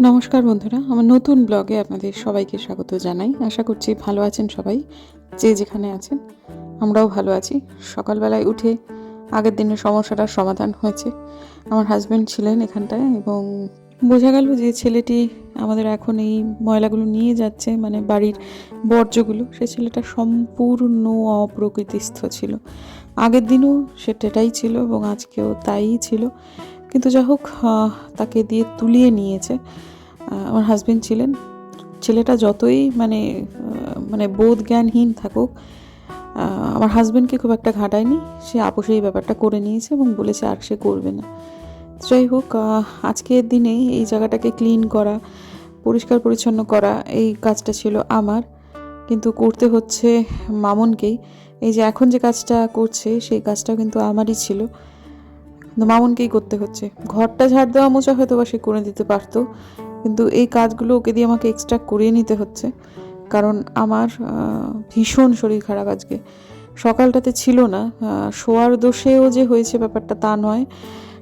নমস্কার বন্ধুরা, আমার নতুন ব্লগে আপনাদের সবাইকে স্বাগত জানাই। আশা করছি ভালো আছেন সবাই, যে যেখানে আছেন, আমরাও ভালো আছি। সকালবেলায় উঠে আগের দিনের সমস্যাটার সমাধান হয়েছে। আমার হাজব্যান্ড ছিলেন এখানটায় এবং বোঝা গেল যে ছেলেটি আমাদের এখন এই ময়লাগুলো নিয়ে যাচ্ছে মানে বাড়ির বর্জ্যগুলো। সে ছেলেটা সম্পূর্ণ অপ্রকৃতিস্থ ছিল। আগের দিনও সেটাই ছিল এবং আজকেও তাই ছিল। কিন্তু যা হোক তাকে দিয়ে তুলিয়ে নিয়েছে। আমার হাজবেন্ড ছিলেন। ছেলেটা যতই মানে মানে বোধ জ্ঞানহীন থাকুক আমার হাজবেন্ডকে খুব একটা ঘাটায়নি। সে আপোষে এই ব্যাপারটা করে নিয়েছে এবং বলেছে, আর সে করবে না। যাই হোক আজকের দিনে এই জায়গাটাকে ক্লিন করা, পরিষ্কার পরিচ্ছন্ন করা, এই কাজটা ছিল আমার। কিন্তু করতে হচ্ছে মামনকেই। এই যে এখন যে কাজটা করছে, সেই কাজটাও কিন্তু আমারই ছিল। কিন্তু মামুনকেই করতে হচ্ছে। ঘরটা ঝাড় দেওয়া মোচা হয়তো বা সে করে দিতে পারতো, কিন্তু এই কাজগুলো ওকে দিয়ে আমাকে এক্সট্রা করিয়ে নিতে হচ্ছে। কারণ আমার ভীষণ শরীর খারাপ আজকে। সকালটাতে ছিল না শোয়ার দোষেও যে হয়েছে ব্যাপারটা তা নয়।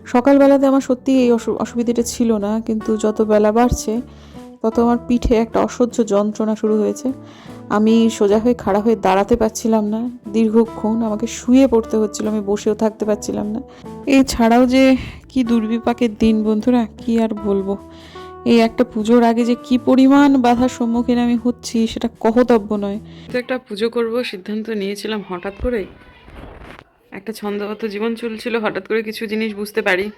সকালবেলাতে আমার সত্যি এই অসু- অসুবিধাটা ছিল না, কিন্তু যত বেলা বাড়ছে, তত আমার পিঠে একটা অসহ্য যন্ত্রণা শুরু হয়েছে। আমি সোজা হয়ে খাড়া হয়ে দাঁড়াতে পারছিলাম না। দীর্ঘক্ষণ আমাকে শুয়ে পড়তে হচ্ছিল, আমি বসেও থাকতে পারছিলাম না। এছাড়াও যে কি দুর্বিপাকের দিন বন্ধুরা, কি আর বলব? এই একটা পুজোর আগে যে কি পরিমাণ বাধার সম্মুখীন আমি হচ্ছি, সেটা কহতব্য নয়। তো একটা পুজো করব, সিদ্ধান্ত নিয়েছিলাম হঠাৎ করে। একটা ছন্দগত জীবন চলছিল, হঠাৎ করে কিছু জিনিস বুঝতে পারি।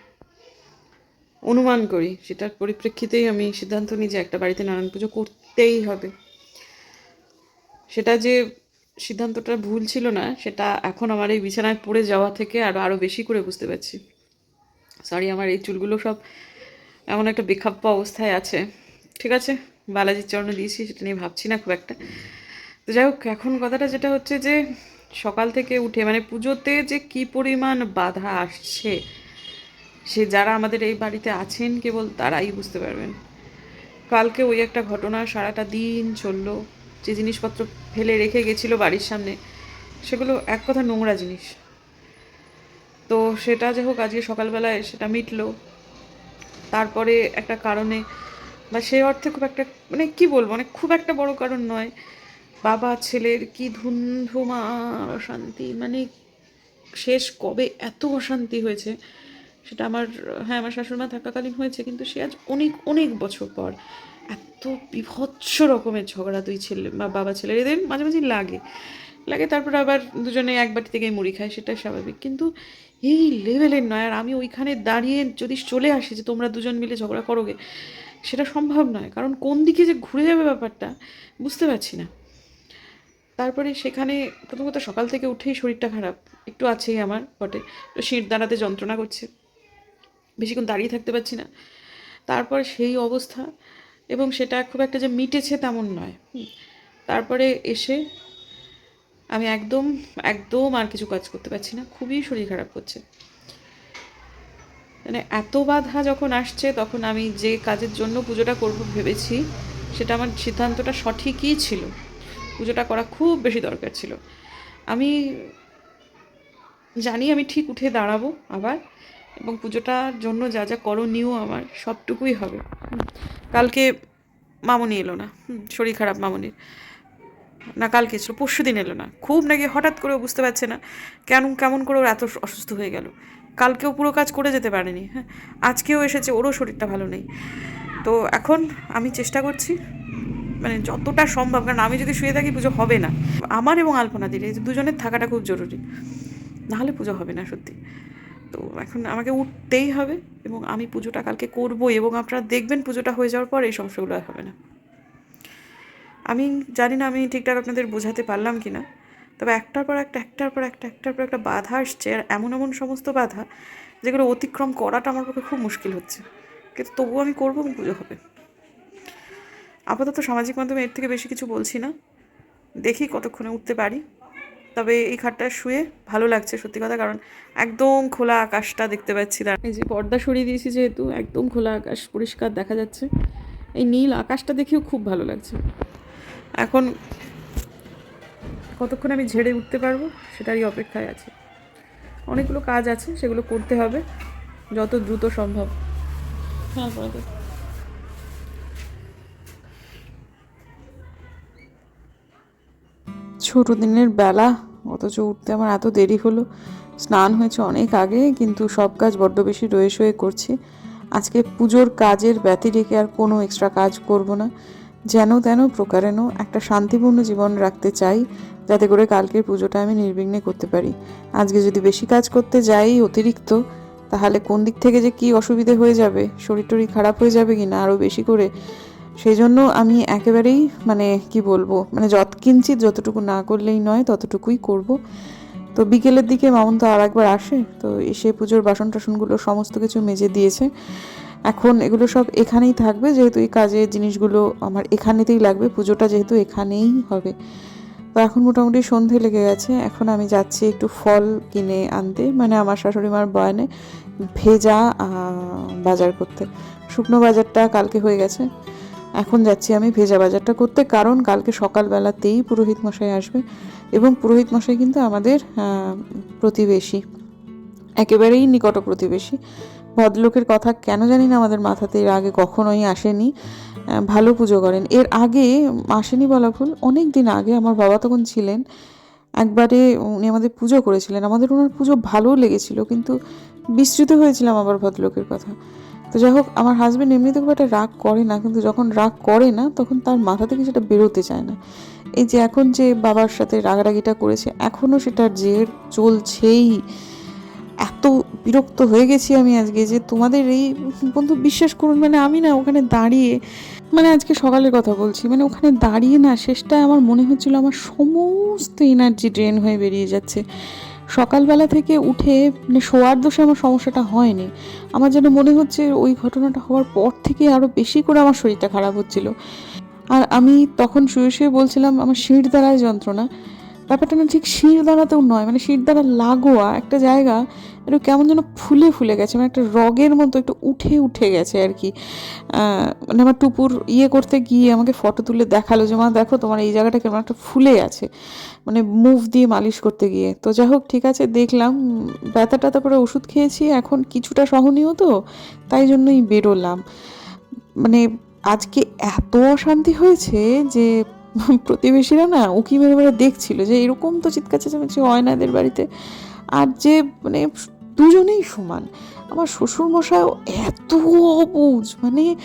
অনুমান করি, সেটার পরিপ্রেক্ষিতেই আমি সিদ্ধান্ত নিই যে একটা বাড়িতে নারায়ণ পুজো করতেই হবে। সেটা যে সিদ্ধান্তটা ভুল ছিল না, সেটা এখন আমার এই বিছানায় পড়ে যাওয়া থেকে আরও আরও বেশি করে বুঝতে পারছি। সরি আমার এই চুলগুলো সব এমন একটা বেখাপ্প অবস্থায় আছে। ঠিক আছে, বালাজির চরণে দিয়েছি, সেটা নিয়ে ভাবছি না খুব একটা। তো যাই হোক, এখন কথাটা যেটা হচ্ছে যে, সকাল থেকে উঠে মানে পুজোতে যে কি পরিমাণ বাধা আসছে, সে যারা আমাদের এই বাড়িতে আছেন, কেবল তারাই বুঝতে পারবেন। কালকে ওই একটা ঘটনা সারাটা দিন চলল। যে জিনিসপত্র ফেলে রেখে গেছিল বাড়ির সামনে, সেগুলো এক কথা নোংরা জিনিস। তো সেটা যে হোক, আজকে সকালবেলায় সেটা মিটলো। তারপরে একটা কারণে, বা সেই অর্থে খুব একটা মানে কি বলব মানে খুব একটা বড় কারণ নয়। বাবা, ছেলের কি ধুমধুমা অশান্তি মানে শেষ কবে এত অশান্তি হয়েছে, সেটা আমার হ্যাঁ আমার শাশুড়িমা থাকাকালীন হয়েছে, কিন্তু সে আজ অনেক অনেক বছর পর এত বিভৎস রকমের ঝগড়া দুই ছেলে বা বাবা ছেলে এদের মাঝে মাঝে লাগে। লাগে তারপর আবার দুজনে এক বাটি থেকেই মুড়ি খায় সেটা স্বাভাবিক। কিন্তু এই লেভেলের নয়, আর আমি ওইখানে দাঁড়িয়ে যদি চলে আসি যে তোমরা দুজন মিলে ঝগড়া করোগে, সেটা সম্ভব নয়। কারণ কোন দিকে যে ঘুরে যাবে ব্যাপারটা, বুঝতে পারছি না। তারপরে সেখানে প্রথম কথা সকাল থেকে উঠেই শরীরটা খারাপ। একটু আছেই আমার বটে। তো শির দাঁড়াতে যন্ত্রণা করছে। বেশিক্ষণ দাঁড়িয়ে থাকতে পারছি না। তারপর সেই অবস্থা। এবং সেটা খুব একটা যে মিটেছে তেমন নয়। তারপরে এসে আমি একদম একদম আর কিছু কাজ করতে পারছি না, খুবই শরীর খারাপ করছে। মানে এত বাধা যখন আসছে, তখন আমি যে কাজের জন্য পুজোটা করব ভেবেছি, সেটা আমার সিদ্ধান্তটা সঠিকই ছিল। পুজোটা করা খুব বেশি দরকার ছিল। আমি জানি আমি ঠিক উঠে দাঁড়াবো আবার এবং পুজোটার জন্য যা যা করণীয় আমার, সবটুকুই হবে। কালকে মামনি এলো না শরীর খারাপ মামনির। না, কালকে ছিল পরশু দিন এলো না। খুব নাকি হঠাৎ করে বুঝতে পারছে না, কেন, কেমন করে ওর এত অসুস্থ হয়ে গেল। কালকেও পুরো কাজ করে যেতে পারেনি হ্যাঁ। আজকেও এসেছে, ওরও শরীরটা ভালো নেই। তো এখন আমি চেষ্টা করছি মানে যতটা সম্ভব, কারণ আমি যদি শুয়ে থাকি পুজো হবে না। আমার এবং আলপনাদির, এই দুজনের থাকাটা খুব জরুরি। নাহলে পুজো হবে না, সত্যি। তো এখন আমাকে উঠতেই হবে এবং আমি পুজোটা কালকে করব এবং আপনারা দেখবেন পুজোটা হয়ে যাওয়ার পর এই সমস্যাগুলো আর হবে না। আমি জানি না আমি ঠিকঠাক আপনাদের বোঝাতে পারলাম কি না তবে একটার পর একটা, একটার পর একটা, একটার পর একটা বাধা আসছে আর এমন এমন সমস্ত বাধা যেগুলো অতিক্রম করাটা আমার পক্ষে খুব মুশকিল হচ্ছে। কিন্তু তবুও আমি করব এবং পুজো হবে। আপাতত সামাজিক মাধ্যমে এর থেকে বেশি কিছু বলছি না। দেখি কতক্ষণে উঠতে পারি। তবে এই খাটটা শুয়ে ভালো লাগছে সত্যি কথা কারণ একদম খোলা আকাশটা দেখতে পাচ্ছি তার। এই যে পর্দা সরিয়ে দিয়েছি যেহেতু একদম খোলা আকাশ পরিষ্কার দেখা যাচ্ছে। এই নীল আকাশটা দেখেও খুব ভালো লাগছে। এখন কতক্ষণ আমি ঝেড়ে উঠতে পারব সেটারই অপেক্ষায় আছে। অনেকগুলো কাজ আছে সেগুলো করতে হবে যত দ্রুত সম্ভব। হ্যাঁ ছোটো দিনের বেলা, অথচ উঠতে আমার এত দেরি হলো। স্নান হয়েছে অনেক আগে, কিন্তু সব কাজ বড্ড বেশি রয়ে শয়ে করছি। আজকে পুজোর কাজের ব্যতি রেখে আর কোনো এক্সট্রা কাজ করব না। যেন তেন প্রকারেণ একটা শান্তিপূর্ণ জীবন রাখতে চাই, যাতে করে কালকের পুজোটা আমি নির্বিঘ্নে করতে পারি। আজকে যদি বেশি কাজ করতে যাই অতিরিক্ত, তাহলে কোন দিক থেকে যে কি অসুবিধে হয়ে যাবে? শরীর টরীর খারাপ হয়ে যাবে কি না আরও বেশি করে সেই জন্য আমি একেবারেই মানে কি বলব মানে যত কিঞ্চিত যতটুকু না করলেই নয়, ততটুকুই করব। তো বিকেলের দিকে মামুন তো আর একবার আসে, তো এসে পুজোর বাসন টাসনগুলো সমস্ত কিছু মেজে দিয়েছে। এখন এগুলো সব এখানেই থাকবে, যেহেতু এই কাজের জিনিসগুলো আমার এখানেতেই লাগবে, পুজোটা যেহেতু এখানেই হবে। তো এখন মোটামুটি সন্ধে লেগে গেছে, এখন আমি যাচ্ছি একটু ফল কিনে আনতে মানে আমার শাশুড়ি মার বয়ানে ভেজা বাজার করতে। শুকনো বাজারটা কালকে হয়ে গেছে। এখন যাচ্ছি আমি ভেজা বাজারটা করতে, কারণ কালকে সকালবেলাতেই পুরোহিত মশাই আসবে এবং পুরোহিত মশাই কিন্তু আমাদের প্রতিবেশী, একেবারেই নিকট প্রতিবেশী। ভদ্রলোকের কথা কেন জানি না আমাদের মাথাতে, এর আগে কখনোই আসেনি। ভালো পুজো করেন। এর আগে আসেনি বলা ভুল, অনেক দিন আগে আমার বাবা তখন ছিলেন। একবারে উনি আমাদের পুজো করেছিলেন। আমাদের ওনার পুজো ভালো লেগেছিল, কিন্তু বিস্মৃত হয়েছিলাম আবার ভদ্রলোকের কথা। তো যাই হোক, আমার হাজব্যান্ড এমনিতে খুব একটা রাগ করে না, কিন্তু যখন রাগ করে না, তখন তার মাথা থেকে সেটা বেরোতে চায় না। এই যে এখন যে বাবার সাথে রাগারাগিটা করেছে এখনও সেটার জের চলছেই। এত বিরক্ত হয়ে গেছি আমি আজকে যে তোমাদের এই, বন্ধু বিশ্বাস করুন মানে আমি না ওখানে দাঁড়িয়ে মানে আজকে সকালের কথা বলছি মানে ওখানে দাঁড়িয়ে না শেষটায় আমার মনে হচ্ছিল আমার সমস্ত এনার্জি ড্রেন হয়ে বেরিয়ে যাচ্ছে। সকালবেলা থেকে উঠে মানে শোয়ার দোষে আমার সমস্যাটা হয়নি। আমার যেন মনে হচ্ছে ওই ঘটনাটা হওয়ার পর থেকে আরও বেশি করে আমার শরীরটা খারাপ হচ্ছিল। আর আমি তখন শুয়ে শুয়ে বলছিলাম, আমার শির দ্বারায় যন্ত্রণা। ব্যাপারটা না ঠিক শির দ্বারাতেও নয় মানে শির দ্বারা লাগোয়া একটা জায়গা একটু কেমন যেন ফুলে ফুলে গেছে মানে একটা রগের মতো একটু উঠে উঠে গেছে আর কি। মানে আমার টুপুর ইয়ে করতে গিয়ে আমাকে ফটো তুলে দেখাল যে মা দেখো তোমার এই জায়গাটা কেমন একটা ফুলে আছে। মানে মুভ দিয়ে মালিশ করতে গিয়ে। তো যাই হোক ঠিক আছে দেখলাম উম, ব্যথা ট্যাথা করে ওষুধ খেয়েছি এখন কিছুটা সহনীয় তো তাই জন্যই বেরোলাম। মানে আজকে এত অশান্তি হয়েছে যে প্রতিবেশীরা না উকি মেরে মেরে দেখছিল যে এরকম তো চিৎকার চেঁচামেচি হয় না এদের বাড়িতে। আর যে মানে দুজনেই সমান। আমার শ্বশুর মশাইও এত অবুজ মানে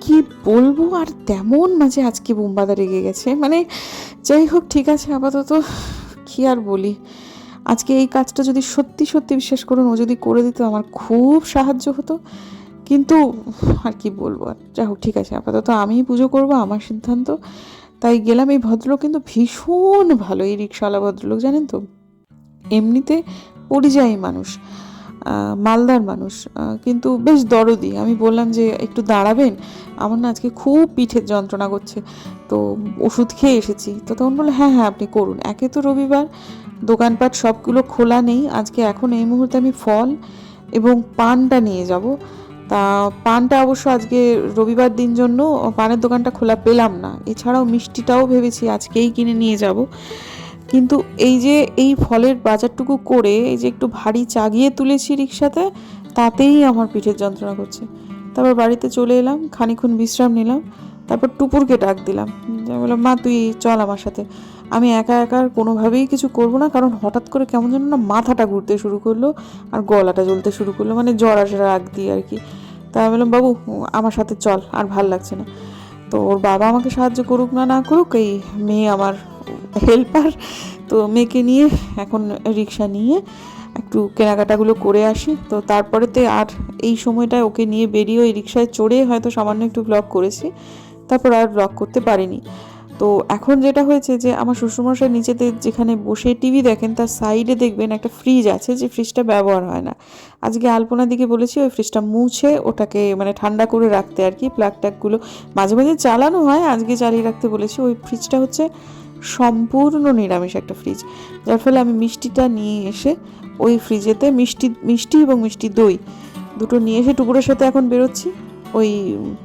কি বলব আর তেমন মাঝে আজকে বোমবাদা রেগে গেছে। মানে যাই হোক, ঠিক আছে, আপাতত কি আর বলি। আজকে এই কাজটা যদি সত্যি সত্যি বিশ্বাস করুন, ও যদি করে দিত আমার খুব সাহায্য হতো। কিন্তু আর কি বলব, আর যাই হোক, ঠিক আছে, আপাতত আমিই পুজো করব, আমার সিদ্ধান্ত। তাই গেলাম এই ভদ্রলোক কিন্তু ভীষণ ভালো, এই রিক্সাওয়ালা ভদ্রলোক, জানেন তো? এমনিতে পরিযায়ী মানুষ মালদার মানুষ কিন্তু বেশ দরদি। আমি বললাম যে, একটু দাঁড়াবেন? আমার না আজকে খুব পিঠের যন্ত্রণা করছে। তো ওষুধ খেয়ে এসেছি। তো তখন বলল হ্যাঁ হ্যাঁ আপনি করুন। একে তো রবিবার, দোকানপাট সবগুলো খোলা নেই। আজকে এখন এই মুহূর্তে আমি ফল এবং পানটা নিয়ে যাব। তা পানটা অবশ্য আজকে রবিবার দিন জন্য পানের দোকানটা খোলা পেলাম না। এছাড়াও মিষ্টিটাও ভেবেছি আজকেই কিনে নিয়ে যাব। কিন্তু এই যে এই ফলের বাজারটুকু করে, এই যে একটু ভারী চাগিয়ে তুলেছি রিক্সাতে, তাতেই আমার পিঠের যন্ত্রণা করছে। তারপর বাড়িতে চলে এলাম, খানিক্ষণ বিশ্রাম নিলাম, তারপর টুপুরকে ডাক দিলাম। বললাম মা, তুই চল আমার সাথে। আমি একা একা কোনোভাবেই কিছু করব না, কারণ হঠাৎ করে কেমন যেন না মাথাটা ঘুরতে শুরু করল আর গলাটা জ্বলতে শুরু করল মানে জ্বর আসে রাগ দিয়ে আর কি। তা আমি বললাম, বাবু, আমার সাথে চল, আর ভালো লাগছে না। তো ওর বাবা আমাকে সাহায্য করুক না না করুক, এই মেয়ে আমার হেল্পার তো মেয়েকে নিয়ে এখন রিক্সা নিয়ে একটু কেনাকাটাগুলো করে আসি। তো তারপরেতে আর এই সময়টায় ওকে নিয়ে বেরিয়ে ওই রিক্সায় চড়ে হয়তো সামান্য একটু ব্লগ করেছি। তারপর আর ব্লগ করতে পারিনি। তো এখন যেটা হয়েছে যে আমার শ্বশুরমশাই নিচেতে যেখানে বসে টিভি দেখেন, তার সাইডে দেখবেন একটা ফ্রিজ আছে যে ফ্রিজটা ব্যবহার হয় না। আজকে আলপনা দিকে বলেছি ওই ফ্রিজটা মুছে, ওটাকে মানে ঠান্ডা করে রাখতে আর কি প্লাগ ট্যাগগুলো মাঝে মাঝে চালানো হয়, আজকে চালিয়ে রাখতে বলেছি। ওই ফ্রিজটা হচ্ছে সম্পূর্ণ নিরামিষ একটা ফ্রিজ যার ফলে আমি মিষ্টিটা নিয়ে এসে ওই ফ্রিজেতে মিষ্টি মিষ্টি এবং মিষ্টি দই দুটো নিয়ে এসে টুকুরের সাথে এখন বেরোচ্ছি, ওই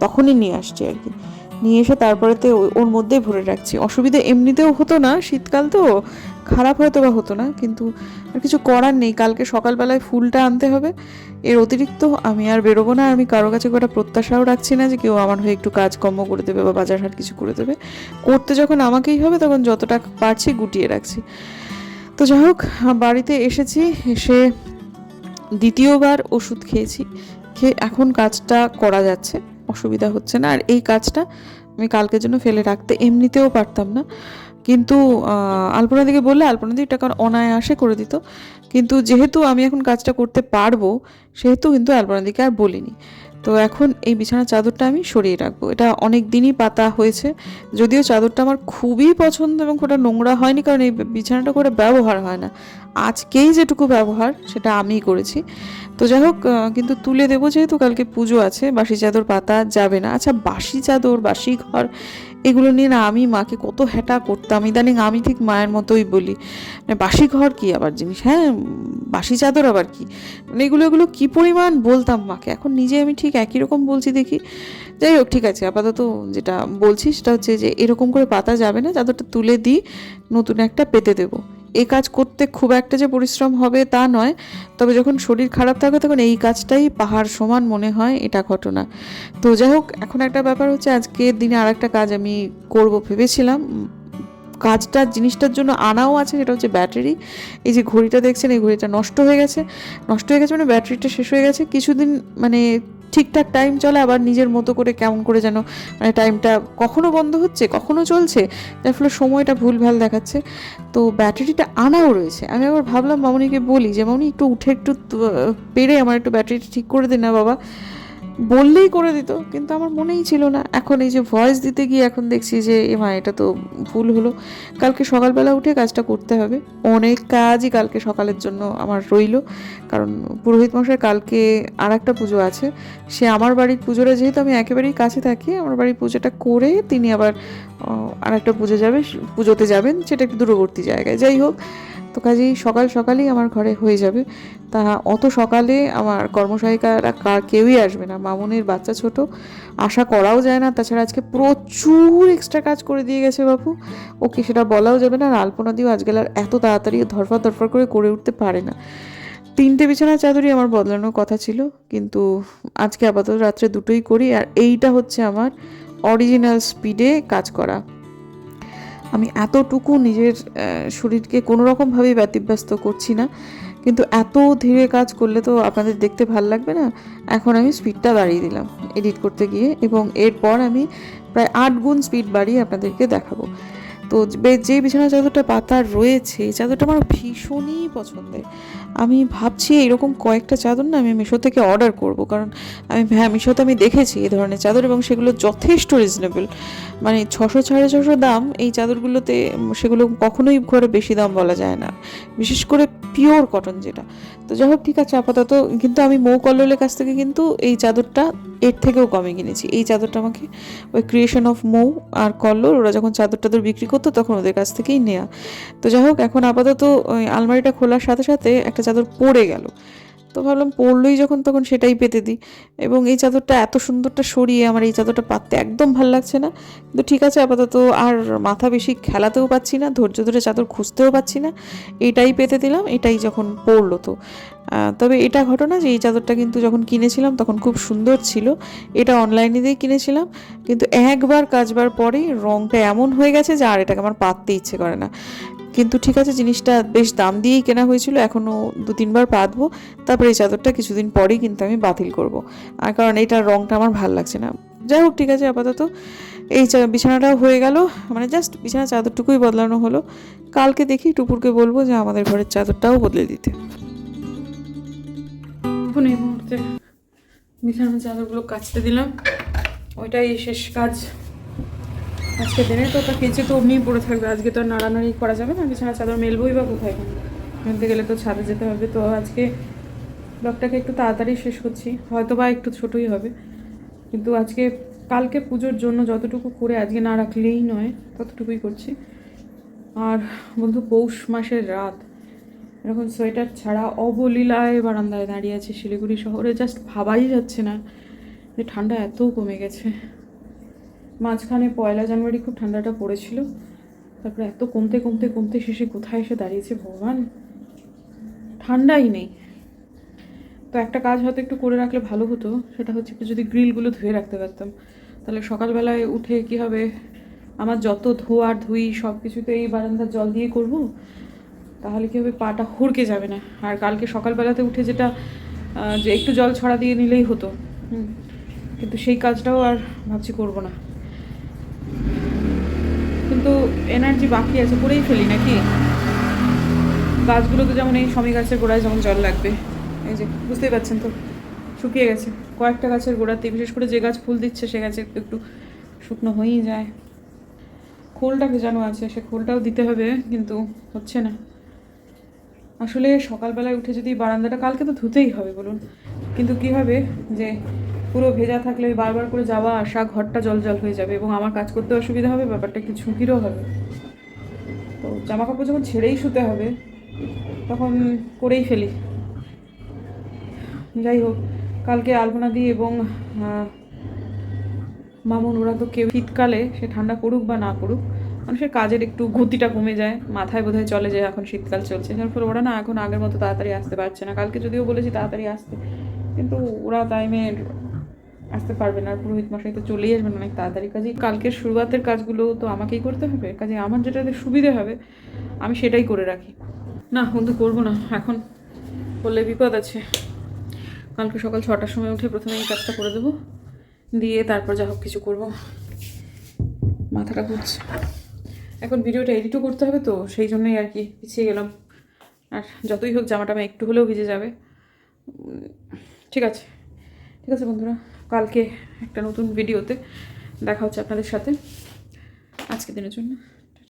তখনই নিয়ে আসছি আর কি। নিয়ে এসে তারপরেতে ও- ওর মধ্যেই ভরে রাখছি। অসুবিধা এমনিতেও হতো না, শীতকাল তো, খারাপ হয়তো বা হতো না, কিন্তু আর কিছু করার নেই। কালকে সকালবেলায় ফুলটা আনতে হবে। এর অতিরিক্ত আমি আর বেরোবো না, আমি কারও কাছে কটা প্রত্যাশাও রাখছি না যে কেউ আমার হয়ে একটু কাজকর্ম করে দেবে বা বাজার হাট কিছু করে দেবে। করতে যখন আমাকেই হবে, তখন যতটা পারছি গুটিয়ে রাখছি। তো যাই হোক বাড়িতে এসেছি, এসে দ্বিতীয়বার ওষুধ খেয়েছি। খেয়ে এখন কাজটা করা যাচ্ছে। অসুবিধা হচ্ছে না। আর এই কাজটা আমি কালকের জন্য ফেলে রাখতে এমনিতেও পারতাম না। কিন্তু আলপনা দিকে বললে, আলপনা দি টাকা অনায়াসে করে দিত। কিন্তু যেহেতু আমি এখন কাজটা করতে পারব, সেহেতু কিন্তু আলপনা দিকে আর বলিনি। তো এখন এই বিছানার চাদরটা আমি সরিয়ে রাখব। এটা অনেক দিনই পাতা হয়েছে। যদিও চাদরটা আমার খুবই পছন্দ এবং ওটা নোংরা হয়নি, কারণ এই বিছানাটা করে ব্যবহার হয় না। আজকেই যেটুকু ব্যবহার, সেটা আমিই করেছি। তো যাই হোক কিন্তু তুলে দেবো যেহেতু কালকে পুজো আছে, বাসি চাদর পাতা যাবে না। আচ্ছা বাসি চাদর, বাসি ঘর, এগুলো নিয়ে না আমি মাকে কত হ্যাটা করতাম। ইদানিং আমি ঠিক মায়ের মতোই বলি মানে বাসি ঘর কি আবার জিনিস? হ্যাঁ বাসি চাদর আবার কি? মানে এগুলো এগুলো কী পরিমাণ বলতাম মাকে? এখন নিজে আমি ঠিক একই রকম বলছি দেখি। যাই হোক, ঠিক আছে, আপাতত যেটা বলছি সেটা হচ্ছে যে এরকম করে পাতা যাবে না, চাদরটা তুলে দিই, নতুন একটা পেতে দেবো। এই কাজ করতে খুব একটা যে পরিশ্রম হবে তা নয়, তবে যখন শরীর খারাপ থাকে তখন এই কাজটাই পাহাড় সমান মনে হয় এটা ঘটনা। তো যাই হোক, এখন একটা ব্যাপার হচ্ছে আজকের দিনে আর একটা কাজ আমি করব ভেবেছিলাম। কাজটা, জিনিসটার জন্য আনাও আছে সেটা হচ্ছে ব্যাটারি। এই যে ঘড়িটা দেখছেন, এই ঘড়িটা নষ্ট হয়ে গেছে। নষ্ট হয়ে গেছে মানে ব্যাটারিটা শেষ হয়ে গেছে। কিছুদিন মানে ঠিকঠাক টাইম চলে, আবার নিজের মতো করে কেমন করে যেন মানে টাইমটা কখনো বন্ধ হচ্ছে, কখনো চলছে, যার ফলে সময়টা ভুলভাল দেখাচ্ছে। তো ব্যাটারিটা আনাও রয়েছে। আমি আবার ভাবলাম মামনিকে বলি যে, মামনি, একটু উঠে একটু পেরে আমার একটু ব্যাটারিটা ঠিক করে দিন না বাবা। বললেই করে দিত, কিন্তু আমার মনেই ছিল না। এখন এই যে ভয়েস দিতে গিয়ে এখন দেখছি যে, এ মা, এটা তো ভুল হলো। কালকে সকালবেলা উঠে কাজটা করতে হবে। অনেক কাজই কালকে সকালের জন্য আমার রইল। কারণ পুরোহিত মশাই কালকে আর একটা পুজো আছে। সে আমার বাড়ির পুজোটা যেহেতু আমি একেবারেই কাছে থাকি, আমার বাড়ির পুজোটা করে তিনি আবার আর একটা পুজো যাবে, পুজোতে যাবেন, সেটা একটু দূরবর্তী জায়গায়। যাই হোক তো কাজেই সকাল সকালেই আমার ঘরে হয়ে যাবে। তা অত সকালে আমার কর্মসহায়িকারা কেউই আসবে না। মামুনের বাচ্চা ছোট, আশা করাও যায় না। তাছাড়া আজকে প্রচুর এক্সট্রা কাজ করে দিয়ে গেছে বাপু। ওকে সেটা বলাও যাবে না। আর আলপনা দিও আজকাল আর এত তাড়াতাড়ি ধরফর ধরফর করে করে উঠতে পারে না। তিনটে বিছানার চাদরই আমার বদলানোর কথা ছিল। কিন্তু আজকে আপাতত রাত্রে দুটোই করি। আর এইটা হচ্ছে আমার অরিজিনাল স্পিডে কাজ করা। আমি এতটুকু নিজের শরীরকে কোনো রকমভাবে ব্যতিব্যস্ত করছি না। কিন্তু এত ধীরে কাজ করলে তো আপনাদের দেখতে ভালো লাগবে না। এখন আমি স্পিডটা বাড়িয়ে দিলাম এডিট করতে গিয়ে এবং এরপর আমি প্রায় আট গুণ স্পিড বাড়িয়ে আপনাদেরকে দেখাবো। তো যে বিছানা চাদরটা পাতা রয়েছে চাদরটা আমার ভীষণই পছন্দের। আমি ভাবছি এরকম কয়েকটা চাদর না আমি মিশো থেকে অর্ডার করব। কারণ আমি হ্যাঁ মিশোতে আমি দেখেছি এই ধরনের চাদর এবং সেগুলো যথেষ্ট রিজনেবল মানে ছশো, সাড়ে ছশো দাম, এই চাদরগুলোতে সেগুলো কখনোই ঘরে বেশি দাম বলা যায় না। বিশেষ করে পিওর কটন যেটা। তো যাই হোক, ঠিক আছে, আপাতত কিন্তু আমি মৌ কল্লোলের কাছ থেকে কিন্তু এই চাদরটা এর থেকেও কমে কিনেছি। এই চাদরটা আমাকে ওই ক্রিয়েশন অফ মৌ আর কল্লোল, ওরা যখন চাদর টাদর বিক্রি করতো তখন ওদের কাছ থেকেই নেওয়া তো যাই হোক, এখন আপাতত ওই আলমারিটা খোলার সাথে সাথে একটা চাদর পড়ে গেল। তো ভাবলাম পড়লোই যখন তখন সেটাই পেতে দিই। এবং এই চাদরটা এত সুন্দরটা সরিয়ে আমার এই চাদরটা পাততে একদম ভালো লাগছে না। কিন্তু ঠিক আছে, আপাতত আর মাথা বেশি খেলাতেও পাচ্ছি না, ধৈর্য ধরে চাদর খুঁজতেও পাচ্ছি না। এটাই পেতে দিলাম, এটাই যখন পড়ল তো। তবে এটা ঘটনা যে এই চাদরটা কিন্তু যখন কিনেছিলাম তখন খুব সুন্দর ছিল। এটা অনলাইনে দিয়ে কিনেছিলাম। কিন্তু একবার কাচবার পরেই রঙটা এমন হয়ে গেছে যে আর এটাকে আমার পাততে ইচ্ছে করে না। কিন্তু ঠিক আছে, জিনিসটা বেশ দাম দিয়েই কেনা হয়েছিল এখনও দু তিনবার পাতবো। তারপরে এই চাদরটা কিছুদিন পরেই কিন্তু আমি বাতিল করব। আর কারণ এইটার রঙটা আমার ভালো লাগছে না। যাই হোক, ঠিক আছে, আপাতত এই বিছানাটাও হয়ে গেল। মানে জাস্ট বিছানা চাদরটুকুই বদলানো হলো। কালকে দেখি টুপুরকে বলব যে আমাদের ঘরের চাদরটাও বদলে দিতে। এখন এই মুহূর্তে বিছানার চাদরগুলো কাচতে দিলাম। ওইটাই শেষ কাজ। আজকে দিনে তো কেচে তো অমনিই পড়ে থাকবে। আজকে তো আর নাড়ানাড়ি করা যাবে না, বিছানা চাদর মেলবই বা কোথায়? মেলতে গেলে তো ছাদে যেতে হবে। তো আজকে ব্লগটাকে একটু তাড়াতাড়ি শেষ করছি। হয়তো বা একটু ছোটই হবে। কিন্তু আজকে কালকে পুজোর জন্য যতটুকু করে আজকে না রাখলেই নয়, ততটুকুই করছি। আর বন্ধু, পৌষ মাসের রাত। এরকম সোয়েটার ছাড়া অবলীলায় বারান্দায় দাঁড়িয়ে আছে শিলিগুড়ি শহরে। জাস্ট ভাবাই যাচ্ছে না যে ঠান্ডা এত কমে গেছে। মাঝখানে পয়লা জানুয়ারি খুব ঠান্ডাটা পড়েছিল। তারপরে এত কমতে কমতে কমতে শেষে কোথায় এসে দাঁড়িয়েছে ভগবান? ঠান্ডাই নেই। তো একটা কাজ হয়তো একটু করে রাখলে ভালো হতো, সেটা হচ্ছে যদি গ্রিলগুলো ধুয়ে রাখতে পারতাম। তাহলে সকালবেলায় উঠে কি হবে? আমার যত ধোয়ার ধুই সব কিছুতে এই বারান্দার জল দিয়ে করব, তাহলে কি হবে পাটা হুড়কে যাবে না। আর কালকে সকালবেলাতে উঠে যেটা যে একটু জল ছড়া দিয়ে নিলেই হতো। কিন্তু সেই কাজটাও আর ভাবছি করব না। কিন্তু এনার্জি বাকি আছে করেই ফেলি নাকি? গাছগুলোতে যেমন এই সমী গাছের গোড়ায় যেমন জল লাগবে। এই যে, বুঝতেই পারছেন তো? শুকিয়ে গেছে। কয়েকটা গাছের গোড়াতে বিশেষ করে যে গাছ ফুল দিচ্ছে, সে গাছে একটু একটু শুকনো হয়েই যায়। খোলটা ভেজানো আছে, সে খোলটাও দিতে হবে, কিন্তু হচ্ছে না। আসলে সকালবেলায় উঠে যদি বারান্দাটা, কালকে তো ধুতেই হবে, বলুন। কিন্তু কি হবে যে পুরো ভেজা থাকলে ওই বারবার করে যাওয়া, আসা, ঘরটা জল জল হয়ে যাবে এবং আমার কাজ করতে অসুবিধা হবে, ব্যাপারটা একটু ঝুঁকিরও হবে। তো জামা কাপড় যখন ছেড়েই শুতে হবে, তখন করেই ফেলি। যাই হোক, কালকে আলপনা দিয়ে এবং মামুন, ওরা তো কেউ শীতকালে সে ঠান্ডা পড়ুক বা না পড়ুক মানুষের কাজের একটু গতিটা কমে যায়, মাথায় বোধহয় চলে যায় এখন শীতকাল চলছে, যার ফলে ওরা না এখন আগের মতো তাড়াতাড়ি আসতে পারছে না। কালকে যদিও বলেছি তাড়াতাড়ি আসতে, কিন্তু ওরা টাইমে আসতে পারবে না আর পুরোহিত মশাই তো চলেই আসবেন অনেক তাড়াতাড়ি। কাজে কালকের শুরুয়াতের কাজগুলো তো আমাকেই করতে হবে কাজে আমার যেটাতে সুবিধে হবে, আমি সেটাই করে রাখি। না, বন্ধু, করব না, এখন করলে বিপদ আছে। কালকে সকাল ছটার সময় উঠে প্রথমে এই কাজটা করে দেবো, দিয়ে তারপর যা হোক কিছু করব। মাথাটা ঘুরছে। এখন ভিডিওটা এডিটও করতে হবে তো, সেই জন্যই আর কি পিছিয়ে গেলাম। আর যতই হোক, জামাটা আমার একটু হলেও ভিজে যাবে। ঠিক আছে। ঠিক আছে, বন্ধুরা। কালকে একটা নতুন ভিডিওতে দেখা হচ্ছে আপনাদের সাথে আজকের দিনের জন্য।